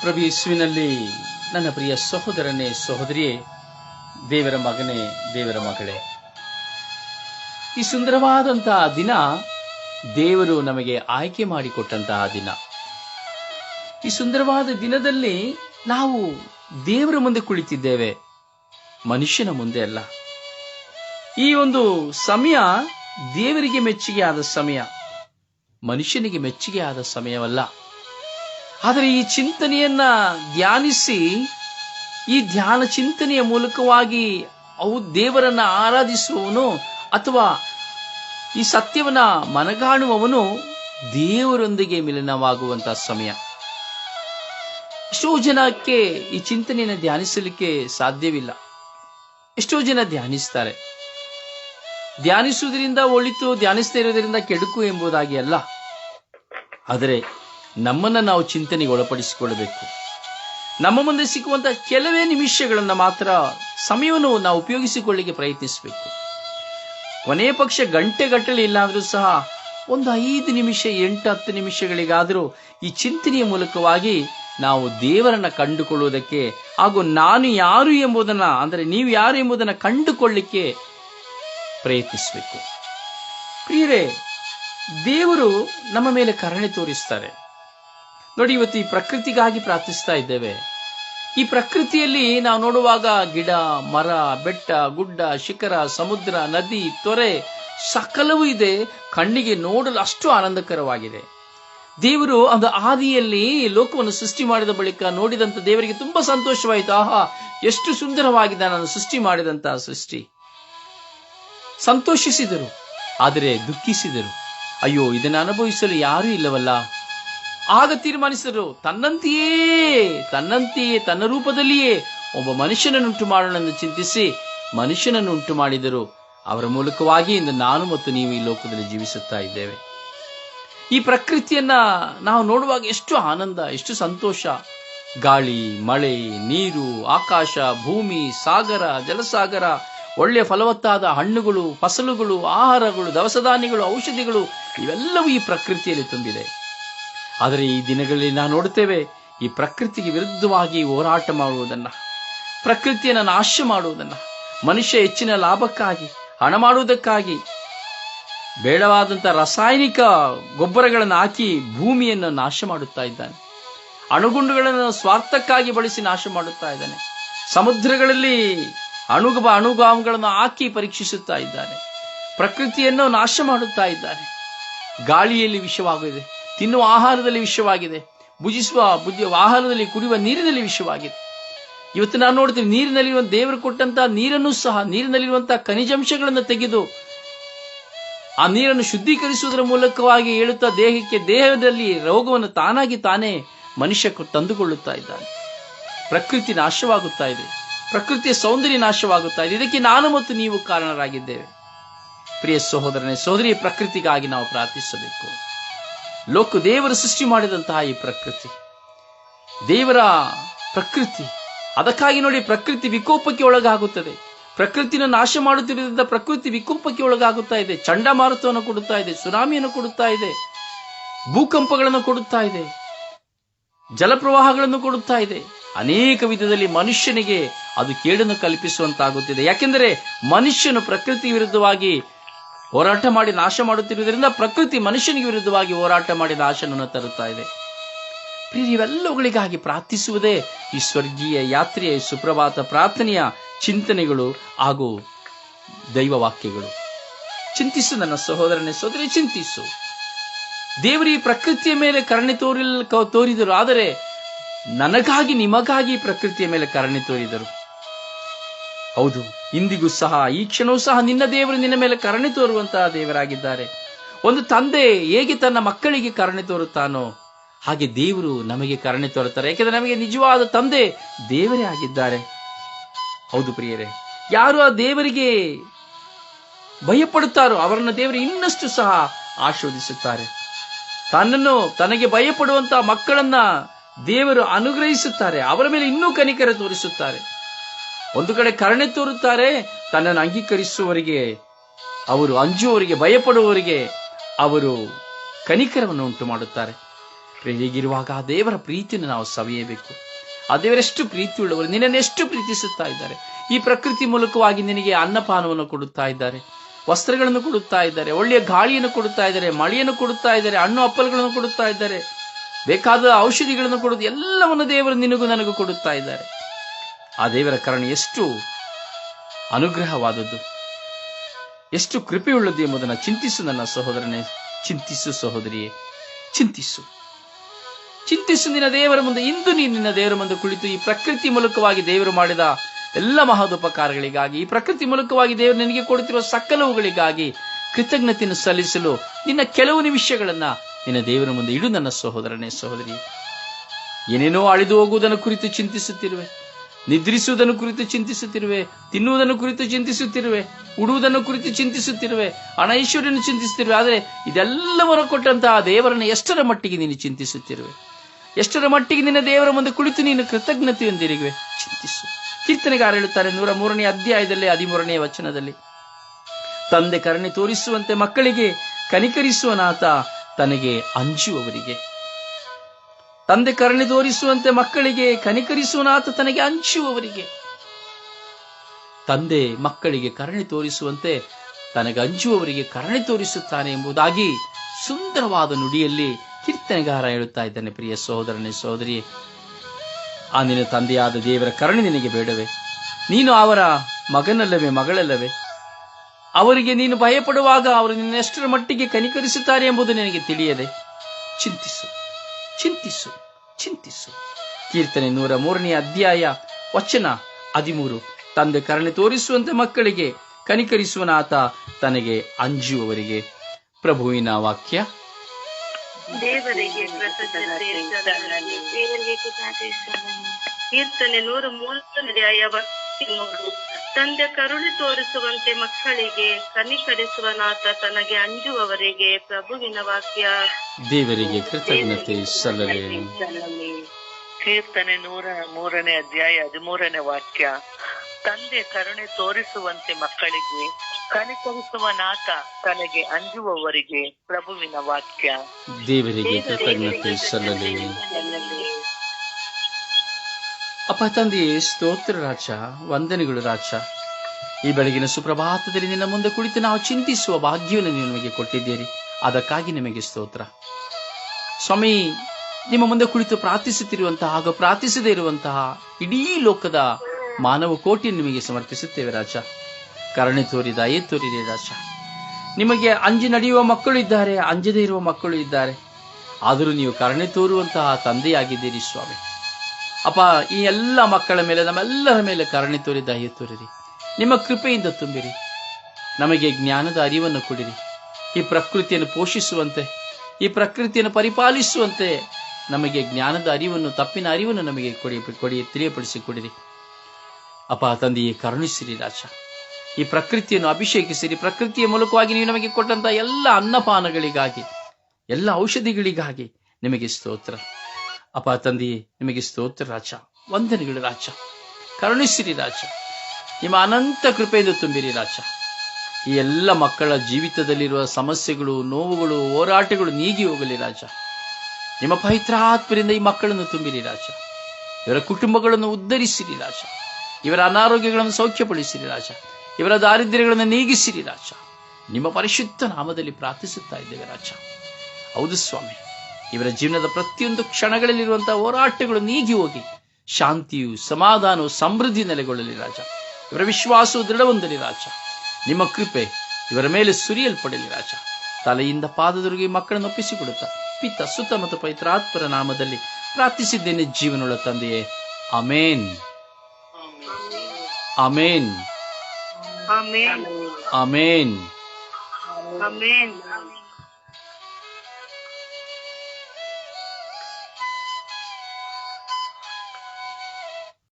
ಪ್ರಭು ಯೇಸುವಿನಲ್ಲಿ ನನ್ನ ಪ್ರಿಯ ಸಹೋದರನೇ, ಸಹೋದರಿಯೇ, ದೇವರ ಮಗನೇ, ದೇವರ ಮಗಳೇ. ಈ ಸುಂದರವಾದಂತಹ ದಿನ ದೇವರು ನಮಗೆ ಆಯ್ಕೆ ಮಾಡಿಕೊಟ್ಟಂತಹ ದಿನ. ಈ ಸುಂದರವಾದ ದಿನದಲ್ಲಿ ನಾವು ದೇವರ ಮುಂದೆ ಕುಳಿತಿದ್ದೇವೆ, ಮನುಷ್ಯನ ಮುಂದೆ ಅಲ್ಲ. ಈ ಒಂದು ಸಮಯ ದೇವರಿಗೆ ಮೆಚ್ಚುಗೆ ಆದ ಸಮಯ, ಮನುಷ್ಯನಿಗೆ ಮೆಚ್ಚುಗೆ ಆದ ಸಮಯವಲ್ಲ. ಆದರೆ ಈ ಚಿಂತನೆಯನ್ನ ಧ್ಯಾನಿಸಿ, ಈ ಧ್ಯಾನ ಚಿಂತನೆಯ ಮೂಲಕವಾಗಿ ಅವು ದೇವರನ್ನ ಆರಾಧಿಸುವವನು ಅಥವಾ ಈ ಸತ್ಯವನ್ನ ಮನಗಾಣುವವನು ದೇವರೊಂದಿಗೆ ಮಿಲನವಾಗುವಂತಹ ಸಮಯ. ಎಷ್ಟೋ ಜನಕ್ಕೆ ಈ ಚಿಂತನೆಯನ್ನು ಧ್ಯಾನಿಸಲಿಕ್ಕೆ ಸಾಧ್ಯವಿಲ್ಲ. ಎಷ್ಟೋ ಜನ ಧ್ಯಾನಿಸ್ತಾರೆ. ಧ್ಯಾನಿಸುವುದರಿಂದ ಒಳಿತು ಧ್ಯಾನಿಸದೇ ಇರೋದರಿಂದ ಕೆಡುಕು ಎಂಬುದಾಗಿ ಅಲ್ಲ. ಆದರೆ ನಮ್ಮನ್ನ ನಾವು ಚಿಂತನೆಗೆ ಒಳಪಡಿಸಿಕೊಳ್ಳಬೇಕು. ನಮ್ಮ ಮುಂದೆ ಸಿಕ್ಕುವಂತಹ ಕೆಲವೇ ನಿಮಿಷಗಳನ್ನು ಮಾತ್ರ ಸಮಯವನ್ನು ನಾವು ಉಪಯೋಗಿಸಿಕೊಳ್ಳಿಕ್ಕೆ ಪ್ರಯತ್ನಿಸಬೇಕು. ಕೊನೆಯ ಪಕ್ಷ ಗಂಟೆ ಗಟ್ಟಲೆ ಇಲ್ಲ ಅಂದ್ರೂ ಸಹ ಒಂದು ಐದು ನಿಮಿಷ, ಎಂಟು, ಹತ್ತು ನಿಮಿಷಗಳಿಗಾದರೂ ಈ ಚಿಂತನೆಯ ಮೂಲಕವಾಗಿ ನಾವು ದೇವರನ್ನ ಕಂಡುಕೊಳ್ಳುವುದಕ್ಕೆ ಹಾಗೂ ನಾನು ಯಾರು ಎಂಬುದನ್ನು, ಅಂದರೆ ನೀವು ಯಾರು ಎಂಬುದನ್ನು ಕಂಡುಕೊಳ್ಳಿಕ್ಕೆ ಪ್ರಯತ್ನಿಸಬೇಕು. ಪ್ರಿಯರೇ, ದೇವರು ನಮ್ಮ ಮೇಲೆ ಕರುಣೆ ತೋರಿಸ್ತಾರೆ. ನೋಡಿ, ಇವತ್ತು ಈ ಪ್ರಕೃತಿಗಾಗಿ ಪ್ರಾರ್ಥಿಸ್ತಾ ಇದ್ದೇವೆ. ಈ ಪ್ರಕೃತಿಯಲ್ಲಿ ನಾವು ನೋಡುವಾಗ ಗಿಡ, ಮರ, ಬೆಟ್ಟ, ಗುಡ್ಡ, ಶಿಖರ, ಸಮುದ್ರ, ನದಿ, ತೊರೆ ಸಕಲವೂ ಇದೆ. ಕಣ್ಣಿಗೆ ನೋಡಲು ಅಷ್ಟು ಆನಂದಕರವಾಗಿದೆ. ದೇವರು ಅದು ಆದಿಯಲ್ಲಿ ಲೋಕವನ್ನು ಸೃಷ್ಟಿ ಮಾಡಿದ ಬಳಿಕ ನೋಡಿದಂತ ದೇವರಿಗೆ ತುಂಬಾ ಸಂತೋಷವಾಯಿತು. ಆಹಾ, ಎಷ್ಟು ಸುಂದರವಾಗಿದೆ ನಾನು ಸೃಷ್ಟಿ ಮಾಡಿದಂತಹ ಸೃಷ್ಟಿ. ಸಂತೋಷಿಸಿದರು, ಆದರೆ ದುಃಖಿಸಿದರು. ಅಯ್ಯೋ, ಇದನ್ನು ಅನುಭವಿಸಲು ಯಾರೂ ಇಲ್ಲವಲ್ಲ? ಆಗ ತೀರ್ಮಾನಿಸಿದರು. ತನ್ನಂತೆಯೇ ತನ್ನಂತೆಯೇ, ತನ್ನ ರೂಪದಲ್ಲಿಯೇ ಒಬ್ಬ ಮನುಷ್ಯನನ್ನುಂಟು ಮಾಡೋಣ ಚಿಂತಿಸಿ ಮನುಷ್ಯನನ್ನು ಉಂಟು ಮಾಡಿದರು. ಅವರ ಮೂಲಕವಾಗಿ ಇಂದು ನಾನು ಮತ್ತು ನೀವು ಈ ಲೋಕದಲ್ಲಿ ಜೀವಿಸುತ್ತಾ ಇದ್ದೇವೆ. ಈ ಪ್ರಕೃತಿಯನ್ನ ನಾವು ನೋಡುವಾಗ ಎಷ್ಟು ಆನಂದ, ಎಷ್ಟು ಸಂತೋಷ. ಗಾಳಿ, ಮಳೆ, ನೀರು, ಆಕಾಶ, ಭೂಮಿ, ಸಾಗರ, ಜಲಸಾಗರ, ಒಳ್ಳೆಯ ಫಲವತ್ತಾದ ಹಣ್ಣುಗಳು, ಫಸಲುಗಳು, ಆಹಾರಗಳು, ದವಸಧಾನ್ಯಗಳು, ಔಷಧಿಗಳು ಇವೆಲ್ಲವೂ ಈ ಪ್ರಕೃತಿಯಲ್ಲಿ ತುಂಬಿದೆ. ಆದರೆ ಈ ದಿನಗಳಲ್ಲಿ ನಾವು ನೋಡುತ್ತೇವೆ ಈ ಪ್ರಕೃತಿಗೆ ವಿರುದ್ಧವಾಗಿ ಹೋರಾಟ ಮಾಡುವುದನ್ನು ಪ್ರಕೃತಿಯನ್ನು ನಾಶ ಮಾಡುವುದನ್ನ, ಮನುಷ್ಯ ಹೆಚ್ಚಿನ ಲಾಭಕ್ಕಾಗಿ, ಹಣ ಮಾಡುವುದಕ್ಕಾಗಿ ಬೇಡವಾದಂಥ ರಾಸಾಯನಿಕ ಗೊಬ್ಬರಗಳನ್ನು ಹಾಕಿ ಭೂಮಿಯನ್ನು ನಾಶ ಮಾಡುತ್ತಾ ಇದ್ದಾನೆ. ಅಣುಗುಂಡುಗಳನ್ನು ಸ್ವಾರ್ಥಕ್ಕಾಗಿ ಬಳಸಿ ನಾಶ ಮಾಡುತ್ತಾ ಇದ್ದಾನೆ. ಸಮುದ್ರಗಳಲ್ಲಿ ಅಣುಗ ಅಣುಗಾಮಗಳನ್ನು ಹಾಕಿ ಪರೀಕ್ಷಿಸುತ್ತಾ ಇದ್ದಾನೆ. ಪ್ರಕೃತಿಯನ್ನು ನಾಶ ಮಾಡುತ್ತಾ ಇದ್ದಾನೆ. ಗಾಳಿಯಲ್ಲಿ ವಿಷವಾಗಿದೆ ತಿನ್ನುವ ಆಹಾರದಲ್ಲಿ ವಿಷವಾಗಿದೆ. ಭುಜಿಸುವ ಬುದ್ಧಿ ಆಹಾರದಲ್ಲಿ ಕುಡಿಯುವ ನೀರಿನಲ್ಲಿ ವಿಷವಾಗಿದೆ. ಇವತ್ತು ನಾನು ನೋಡ್ತೀವಿ ನೀರಿನಲ್ಲಿರುವ ದೇವರು ಕೊಟ್ಟಂತಹ ನೀರನ್ನು ಸಹ ನೀರಿನಲ್ಲಿರುವಂತಹ ಖನಿಜಾಂಶಗಳನ್ನು ತೆಗೆದು ಆ ನೀರನ್ನು ಶುದ್ಧೀಕರಿಸುವುದರ ಮೂಲಕವಾಗಿ ಹೇಳುತ್ತಾ ದೇಹಕ್ಕೆ, ದೇಹದಲ್ಲಿ ರೋಗವನ್ನು ತಾನಾಗಿ ತಾನೇ ಮನುಷ್ಯ ತಂದುಕೊಳ್ಳುತ್ತಾ ಇದ್ದಾನೆ. ಪ್ರಕೃತಿ ನಾಶವಾಗುತ್ತಾ ಇದೆ. ಪ್ರಕೃತಿಯ ಸೌಂದರ್ಯ ನಾಶವಾಗುತ್ತಾ ಇದೆ. ಇದಕ್ಕೆ ನಾನು ಮತ್ತು ನೀವು ಕಾರಣರಾಗಿದ್ದೇವೆ. ಪ್ರಿಯ ಸಹೋದರನೇ ಸಹೋದರಿ ಪ್ರಕೃತಿಗಾಗಿ ನಾವು ಪ್ರಾರ್ಥಿಸಬೇಕು. ಲೋಕ ದೇವರು ಸೃಷ್ಟಿ ಮಾಡಿದಂತಹ ಈ ಪ್ರಕೃತಿ. ದೇವರ ಪ್ರಕೃತಿ. ಅದಕ್ಕಾಗಿ ನೋಡಿ ಪ್ರಕೃತಿ ವಿಕೋಪಕ್ಕೆ ಒಳಗಾಗುತ್ತದೆ. ಪ್ರಕೃತಿನ ನಾಶ ಮಾಡುತ್ತಿರುವುದರಿಂದ ಪ್ರಕೃತಿ ವಿಕೋಪಕ್ಕೆ ಒಳಗಾಗುತ್ತಾ ಇದೆ. ಚಂಡಮಾರುತವನ್ನು ಕೊಡುತ್ತಾ ಇದೆ, ಸುನಾಮಿಯನ್ನು ಕೊಡುತ್ತಾ ಇದೆ, ಭೂಕಂಪಗಳನ್ನು ಕೊಡುತ್ತಾ ಇದೆ, ಜಲಪ್ರವಾಹಗಳನ್ನು ಕೊಡುತ್ತಾ ಇದೆ. ಅನೇಕ ವಿಧದಲ್ಲಿ ಮನುಷ್ಯನಿಗೆ ಅದು ಕೇಡನ್ನು ಕಲ್ಪಿಸುವಂತಾಗುತ್ತಿದೆ. ಯಾಕೆಂದರೆ ಮನುಷ್ಯನು ಪ್ರಕೃತಿ ವಿರುದ್ಧವಾಗಿ ಹೋರಾಟ ಮಾಡಿ ನಾಶ ಮಾಡುತ್ತಿರುವುದರಿಂದ ಪ್ರಕೃತಿ ಮನುಷ್ಯನಿಗೆ ವಿರುದ್ಧವಾಗಿ ಹೋರಾಟ ಮಾಡಿ ನಾಶನನ್ನು ತರುತ್ತಾ ಇದೆ. ಇವೆಲ್ಲವುಗಳಿಗಾಗಿ ಪ್ರಾರ್ಥಿಸುವುದೇ ಈ ಸ್ವರ್ಗೀಯ ಯಾತ್ರೆಯ ಸುಪ್ರಭಾತ ಪ್ರಾರ್ಥನೆಯ ಚಿಂತನೆಗಳು ಹಾಗೂ ದೈವ ವಾಕ್ಯಗಳು ಚಿಂತಿಸು ನನ್ನ ಸಹೋದರನೇ ಸೋದರಿ, ಚಿಂತಿಸು. ದೇವರು ಈ ಪ್ರಕೃತಿಯ ಮೇಲೆ ಕರುಣೆ ತೋರಿಲ್ ತೋರಿದರು, ಆದರೆ ನನಗಾಗಿ, ನಿಮಗಾಗಿ ಪ್ರಕೃತಿಯ ಮೇಲೆ ಕರುಣೆ ತೋರಿದರು. ಹೌದು, ಇಂದಿಗೂ ಸಹ, ಈ ಕ್ಷಣವೂ ಸಹ ನಿನ್ನ ದೇವರು ನಿನ್ನ ಮೇಲೆ ಕರುಣೆ ತೋರುವಂತಹ ದೇವರಾಗಿದ್ದಾರೆ. ಒಂದು ತಂದೆ ಹೇಗೆ ತನ್ನ ಮಕ್ಕಳಿಗೆ ಕರುಣೆ ತೋರುತ್ತಾನೋ, ಹಾಗೆ ದೇವರು ನಮಗೆ ಕರುಣೆ ತೋರುತ್ತಾರೆ. ಯಾಕೆಂದ್ರೆ ನಮಗೆ ನಿಜವಾದ ತಂದೆ ದೇವರೇ ಆಗಿದ್ದಾರೆ. ಹೌದು ಪ್ರಿಯರೇ, ಯಾರು ಆ ದೇವರಿಗೆ ಭಯಪಡುತ್ತಾರೋ, ಅವರನ್ನು ದೇವರು ಇನ್ನಷ್ಟು ಸಹ ಆಶೋಧಿಸುತ್ತಾರೆ ತನ್ನನ್ನು, ತನಗೆ ಭಯಪಡುವಂತಹ ಮಕ್ಕಳನ್ನ ದೇವರು ಅನುಗ್ರಹಿಸುತ್ತಾರೆ, ಅವರ ಮೇಲೆ ಇನ್ನೂ ಕನಿಕರ ತೋರಿಸುತ್ತಾರೆ. ಒಂದು ಕಡೆ ಕರುಣೆ ತೋರುತ್ತಾರೆ, ತನ್ನನ್ನು ಅಂಗೀಕರಿಸುವವರಿಗೆ, ಅವರು ಅಂಜುವವರಿಗೆ, ಭಯಪಡುವವರಿಗೆ ಅವರು ಕನಿಕರವನ್ನು ಉಂಟು ಮಾಡುತ್ತಾರೆ ಹೀಗಿರುವಾಗ ಆ ದೇವರ ಪ್ರೀತಿಯನ್ನು ನಾವು ಸವಿಯಬೇಕು. ಆ ದೇವರೆಷ್ಟು ಪ್ರೀತಿ ಉಳ್ಳವರು ನಿನ್ನನ್ನು ಎಷ್ಟು ಪ್ರೀತಿಸುತ್ತಾ ಇದ್ದಾರೆ. ಈ ಪ್ರಕೃತಿ ಮೂಲಕವಾಗಿ ನಿನಗೆ ಅನ್ನಪಾನವನ್ನು ಕೊಡುತ್ತಾ ಇದ್ದಾರೆ, ವಸ್ತ್ರಗಳನ್ನು ಕೊಡುತ್ತಾ ಇದ್ದಾರೆ, ಒಳ್ಳೆಯ ಗಾಳಿಯನ್ನು ಕೊಡುತ್ತಾ ಇದ್ದಾರೆ, ಮಳೆಯನ್ನು ಕೊಡುತ್ತಾ ಇದ್ದಾರೆ, ಹಣ್ಣು ಅಪ್ಪಲಗಳನ್ನು ಕೊಡುತ್ತಾ ಇದ್ದಾರೆ, ಬೇಕಾದ ಔಷಧಿಗಳನ್ನು ಕೊಡುವುದು ಎಲ್ಲವನ್ನು ದೇವರು ನಿನಗೂ ನನಗೂ ಕೊಡುತ್ತಾ ಇದ್ದಾರೆ. ಆ ದೇವರ ಕರುಣೆ ಎಷ್ಟು ಅನುಗ್ರಹವಾದದ್ದು. ಎಷ್ಟು ಕೃಪೆಯುಳ್ಳದ್ದು ಎಂಬುದನ್ನು ಚಿಂತಿಸು ನನ್ನ ಸಹೋದರನೇ, ಚಿಂತಿಸು ಸಹೋದರಿಯೇ, ಚಿಂತಿಸು. ಚಿಂತಿಸು ನಿನ್ನ ದೇವರ ಮುಂದೆ, ಇಂದು ನೀನು ನಿನ್ನ ದೇವರ ಮುಂದೆ ಕುಳಿತು ಈ ಪ್ರಕೃತಿ ಮೂಲಕವಾಗಿ ದೇವರು ಮಾಡಿದ ಎಲ್ಲ ಮಹದೋಪಕಾರಗಳಿಗಾಗಿ, ಈ ಪ್ರಕೃತಿ ಮೂಲಕವಾಗಿ ದೇವರು ನಿನಗೆ ಕೊಡುತ್ತಿರುವ ಸಕಲವುಗಳಿಗಾಗಿ ಕೃತಜ್ಞತೆಯನ್ನು ಸಲ್ಲಿಸಲು ನಿನ್ನ ಕೆಲವು ನಿಮಿಷಗಳನ್ನ ನಿನ್ನ ದೇವರ ಮುಂದೆ ಇಡು ನನ್ನ ಸಹೋದರನೇ ಸಹೋದರಿ ಏನೇನೋ ಅಳಿದು ಹೋಗುವುದನ್ನು ಕುರಿತು ಚಿಂತಿಸುತ್ತಿರುವೆ. ನಿದ್ರಿಸುವುದನ್ನು ಕುರಿತು ಚಿಂತಿಸುತ್ತಿರುವೆ, ತಿನ್ನುವುದನ್ನು ಕುರಿತು ಚಿಂತಿಸುತ್ತಿರುವೆ, ಉಡುವುದನ್ನು ಕುರಿತು ಚಿಂತಿಸುತ್ತಿರುವೆ, ಹಣ ಐಶ್ವರ್ಯನ್ನು ಚಿಂತಿಸುತ್ತಿರುವೆ, ಆದರೆ ಇದೆಲ್ಲವನ್ನು ಕೊಟ್ಟಂತಹ ದೇವರನ್ನು ಎಷ್ಟರ ಮಟ್ಟಿಗೆ ನೀನು ಚಿಂತಿಸುತ್ತಿರುವೆ? ಎಷ್ಟರ ಮಟ್ಟಿಗೆ ನಿನ್ನ ದೇವರ ಮುಂದೆ ಕುಳಿತು ನೀನು ಕೃತಜ್ಞತೆಯೊಂದಿರುವೆ? ಚಿಂತಿಸು. ಕೀರ್ತನೆಗಾರ ಹೇಳುತ್ತಾರೆ, ನೂರ ಮೂರನೇ ಅಧ್ಯಾಯದಲ್ಲಿ, ಹದಿಮೂರನೇ ವಚನದಲ್ಲಿ. ತಂದೆ ಕರುಣೆ ತೋರಿಸುವಂತೆ ಮಕ್ಕಳಿಗೆ ಕನಿಕರಿಸುವನಾತ ತನಗೆ ಅಂಜುವವರಿಗೆ. ತಂದೆ ಕರುಣೆ ತೋರಿಸುವಂತೆ ಮಕ್ಕಳಿಗೆ ಕನಿಕರಿಸುವನಾತ ತನಗೆ ಅಂಚುವವರಿಗೆ. ತಂದೆ ಮಕ್ಕಳಿಗೆ ಕರುಣೆ ತೋರಿಸುವಂತೆ ತನಗೆ ಅಂಜುವವರಿಗೆ ಕರುಣೆ ತೋರಿಸುತ್ತಾನೆ ಎಂಬುದಾಗಿ ಸುಂದರವಾದ ನುಡಿಯಲ್ಲಿ ಕೀರ್ತನೆಗಾರ ಹೇಳುತ್ತಾ ಇದ್ದಾನೆ ಪ್ರಿಯ ಸಹೋದರನೇ ಸಹೋದರಿ. ಆ ನಿನ್ನ ತಂದೆಯಾದ ದೇವರ ಕರುಣೆ ನಿನಗೆ ಬೇಡವೆ. ನೀನು ಅವರ ಮಗನಲ್ಲವೇ, ಮಗಳಲ್ಲವೇ. ಅವರಿಗೆ ನೀನು ಭಯಪಡುವಾಗ ಅವರು ನಿನ್ನೆಷ್ಟರ ಮಟ್ಟಿಗೆ ಕನಿಕರಿಸುತ್ತಾರೆ ಎಂಬುದು ನಿನಗೆ ತಿಳಿಯದೆ. ಚಿಂತಿಸು. ಚಿಂತಿಸು ಚಿಂತಿಸು. ಕೀರ್ತನೆ ನೂರ ಮೂರನೇ ಅಧ್ಯಾಯ ವಚನ ಹದಿಮೂರು. ತಂದೆ ಕರುಣೆ ತೋರಿಸುವಂತೆ ಮಕ್ಕಳಿಗೆ ಕನಿಕರಿಸುವನಾತ ತನಗೆ ಅಂಜುವವರಿಗೆ. ಪ್ರಭುವಿನ ವಾಕ್ಯ. ದೇವರಿಗೆ ಕೀರ್ತನೆ ನೂರ ಅಧ್ಯಾಯ ಮೂರು ತಂದೆ ಕರುಣೆ ತೋರಿಸುವಂತೆ ಮಕ್ಕಳಿಗೆ ಕನಿಕರಿಸುವ ನಾಥ ತನಗೆ ಅಂಜುವವರಿಗೆ ಪ್ರಭುವಿನ ವಾಕ್ಯ ದೇವರಿಗೆ ಕೃತಜ್ಞತೆ ಸಲ್ಲಲಿ. ಕೀರ್ತನೆ ನೂರ ಮೂರನೇ ಅಧ್ಯಾಯ ಹದಿಮೂರನೇ ವಾಕ್ಯ ತಂದೆ ಕರುಣೆ ತೋರಿಸುವಂತೆ ಮಕ್ಕಳಿಗೆ ಕನಿಕರಿಸುವ ನಾಥ ತನಗೆ ಅಂಜುವವರಿಗೆ ಪ್ರಭುವಿನ ವಾಕ್ಯ ದೇವರಿಗೆ ಕೃತಜ್ಞತೆ ಸಲ್ಲಲಿ. ಅಪ್ಪ ತಂದೆಯೇ ಸ್ತೋತ್ರ ರಾಜ, ವಂದನೆಗಳು ರಾಜ. ಈ ಬೆಳಗಿನ ಸುಪ್ರಭಾತದಲ್ಲಿ ನಿನ್ನ ಮುಂದೆ ಕುಳಿತು ನಾವು ಚಿಂತಿಸುವ ಭಾಗ್ಯವನ್ನು ನೀವು ನಮಗೆ ಕೊಟ್ಟಿದ್ದೀರಿ. ಅದಕ್ಕಾಗಿ ನಿಮಗೆ ಸ್ತೋತ್ರ. ಸ್ವಾಮಿ, ನಿಮ್ಮ ಮುಂದೆ ಕುಳಿತು ಪ್ರಾರ್ಥಿಸುತ್ತಿರುವಂತಹ ಹಾಗೂ ಪ್ರಾರ್ಥಿಸದೇ ಇರುವಂತಹ ಇಡೀ ಲೋಕದ ಮಾನವ ಕೋಟಿ ನಿಮಗೆ ಸಮರ್ಪಿಸುತ್ತೇವೆ ರಾಜ. ಕರುಣೆ ತೋರಿದ ಏ ತೋರಿದೆ ರಾಜ. ನಿಮಗೆ ಅಂಜಿ ನಡೆಯುವ ಮಕ್ಕಳು ಇದ್ದಾರೆ, ಅಂಜದೇ ಇರುವ ಮಕ್ಕಳು ಇದ್ದಾರೆ. ಆದರೂ ನೀವು ಕರುಣೆ ತೋರುವಂತಹ ತಂದೆಯಾಗಿದ್ದೀರಿ ಸ್ವಾಮಿ. ಅಪ್ಪ, ಈ ಎಲ್ಲ ಮಕ್ಕಳ ಮೇಲೆ, ನಮ್ಮೆಲ್ಲರ ಮೇಲೆ ಕರುಣೆ ತೋರಿ, ದಯ ತೋರಿರಿ. ನಿಮ್ಮ ಕೃಪೆಯಿಂದ ತುಂಬಿರಿ. ನಮಗೆ ಜ್ಞಾನದ ಅರಿವನ್ನು ಕೊಡಿರಿ. ಈ ಪ್ರಕೃತಿಯನ್ನು ಪೋಷಿಸುವಂತೆ, ಈ ಪ್ರಕೃತಿಯನ್ನು ಪರಿಪಾಲಿಸುವಂತೆ ನಮಗೆ ಜ್ಞಾನದ ಅರಿವನ್ನು, ತಪ್ಪಿನ ಅರಿವನ್ನು ನಮಗೆ ಕೊಡಿ ಕೊಡಿ ತಿಳಿಯಪಡಿಸಿ ಕೊಡಿರಿ ಅಪ್ಪ, ತಂದೆಯೇ, ಕರುಣಿಸಿರಿ ರಾಜ. ಈ ಪ್ರಕೃತಿಯನ್ನು ಅಭಿಷೇಕಿಸಿರಿ. ಪ್ರಕೃತಿಯ ಮೂಲಕವಾಗಿ ನೀವು ನಮಗೆ ಕೊಟ್ಟಂತಹ ಎಲ್ಲ ಅನ್ನಪಾನಗಳಿಗಾಗಿ, ಎಲ್ಲ ಔಷಧಿಗಳಿಗಾಗಿ ನಿಮಗೆ ಸ್ತೋತ್ರ. ಅಪ್ಪ ತಂದೆಯೇ ನಿಮಗೆ ಸ್ತೋತ್ರ ರಾಜ, ವಂದನೆಗಳು ರಾಜ, ಕರುಣಿಸಿರಿ ರಾಜ, ನಿಮ್ಮ ಅನಂತ ಕೃಪೆಯಿಂದ ತುಂಬಿರಿ ರಾಜ. ಈ ಎಲ್ಲ ಮಕ್ಕಳ ಜೀವಿತದಲ್ಲಿರುವ ಸಮಸ್ಯೆಗಳು, ನೋವುಗಳು, ಹೋರಾಟಗಳು ನೀಗಿ ಹೋಗಲಿ ರಾಜ. ನಿಮ್ಮ ಪವಿತ್ರಾತ್ಮರಿಂದ ಈ ಮಕ್ಕಳನ್ನು ತುಂಬಿರಿ ರಾಜ. ಇವರ ಕುಟುಂಬಗಳನ್ನು ಉದ್ಧರಿಸಿರಿ ರಾಜ. ಇವರ ಅನಾರೋಗ್ಯಗಳನ್ನು ಸೌಖ್ಯಪಡಿಸಿರಿ ರಾಜ. ಇವರ ದಾರಿದ್ರ್ಯಗಳನ್ನು ನೀಗಿಸಿರಿ ರಾಜ. ನಿಮ್ಮ ಪರಿಶುದ್ಧ ನಾಮದಲ್ಲಿ ಪ್ರಾರ್ಥಿಸುತ್ತಾ ಇದ್ದೇವೆ ರಾಜ. ಹೌದು ಸ್ವಾಮಿ. ಇವರ ಜೀವನದ ಪ್ರತಿಯೊಂದು ಕ್ಷಣಗಳಲ್ಲಿರುವಂತಹ ಹೋರಾಟಗಳು ನೀಗಿ ಹೋಗಿ ಶಾಂತಿಯು ಸಮಾಧಾನವು ಸಮೃದ್ಧಿ ನೆಲೆಗೊಳ್ಳಲಿ ರಾಜ. ಇವರ ವಿಶ್ವಾಸವು ದೃಢವೊಂದಲಿ ರಾಜ. ನಿಮ್ಮ ಕೃಪೆ ಇವರ ಮೇಲೆ ಸುರಿಯಲ್ಪಡಲಿ ರಾಜ. ತಲೆಯಿಂದ ಪಾದದವರೆಗೆ ಮಕ್ಕಳನ್ನು ಒಪ್ಪಿಸಿಕೊಡುತ್ತಾ ಪಿತ್ತ ಸುತ್ತ ಮತ್ತು ಪವಿತ್ರಾತ್ಮರ ನಾಮದಲ್ಲಿ ಪ್ರಾರ್ಥಿಸಿದ್ದೇನೆ ಜೀವನೊಳ ತಂದೆಯೇ. Amen amen amen amen